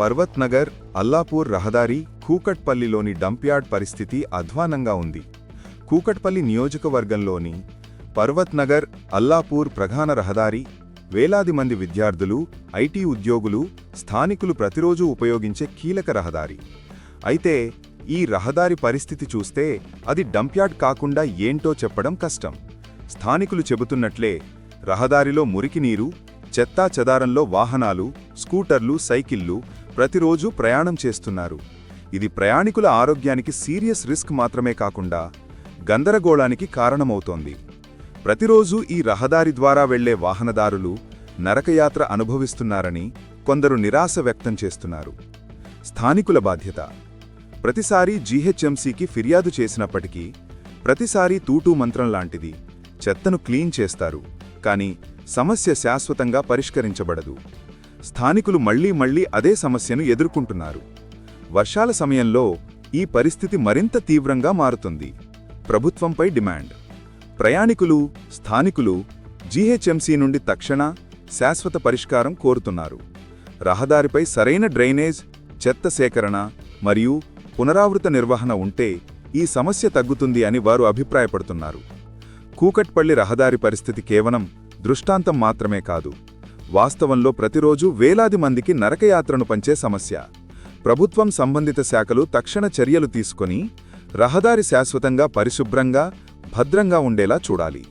పర్వత్ నగర్ అల్లాపూర్ రహదారి కూకట్పల్లిలోని డంప్యార్డ్ పరిస్థితి అధ్వానంగా ఉంది. కూకట్పల్లి నియోజకవర్గంలోని పర్వత్ నగర్ అల్లాపూర్ ప్రధాన రహదారి వేలాది మంది విద్యార్థులు ఐటీ ఉద్యోగులు స్థానికులు ప్రతిరోజు ఉపయోగించే కీలక రహదారి. అయితే ఈ రహదారి పరిస్థితి చూస్తే అది డంప్యార్డ్ కాకుండా ఏంటో చెప్పడం కష్టం. స్థానికులు చెబుతున్నట్లే రహదారిలో మురికి నీరు చెత్తా చెదారంలో వాహనాలు స్కూటర్లు సైకిళ్ళు ప్రతిరోజు ప్రయాణం చేస్తున్నారు. ఇది ప్రయాణికుల ఆరోగ్యానికి సీరియస్ రిస్క్ మాత్రమే కాకుండా గందరగోళానికి కారణమవుతోంది. ప్రతిరోజు ఈ రహదారి ద్వారా వెళ్ళే వాహనదారులు నరకయాత్ర అనుభవిస్తున్నారని కొందరు నిరాశ వ్యక్తం చేస్తున్నారు. స్థానికుల బాధ్యత. ప్రతిసారి జీహెచ్ఎంసీకి ఫిర్యాదు చేసినప్పటికీ ప్రతిసారి తూటూ మంత్రం లాంటిది. చెత్తను క్లీన్ చేస్తారు. కానీ సమస్య శాశ్వతంగా పరిష్కరించబడదు. స్థానికులు మళ్ళీ మళ్ళీ అదే సమస్యను ఎదుర్కొంటున్నారు. వర్షాల సమయంలో ఈ పరిస్థితి మరింత తీవ్రంగా మారుతుంది. ప్రభుత్వంపై డిమాండ్. ప్రయాణికులు స్థానికులు జీహెచ్ఎంసీ నుండి తక్షణ శాశ్వత పరిష్కారం కోరుతున్నారు. రహదారిపై సరైన డ్రైనేజ్ చెత్త సేకరణ మరియు పునరావృత నిర్వహణ ఉంటే ఈ సమస్య తగ్గుతుంది అని వారు అభిప్రాయపడుతున్నారు. కూకట్పల్లి రహదారి పరిస్థితి కేవలం దృష్టాంతం మాత్రమే కాదు. వాస్తవంలో ప్రతిరోజు వేలాది మందికి నరకయాత్రను పంచే సమస్య. ప్రభుత్వం సంబంధిత శాఖలు తక్షణ చర్యలు తీసుకొని రహదారి శాశ్వతంగా పరిశుభ్రంగా భద్రంగా ఉండేలా చూడాలి.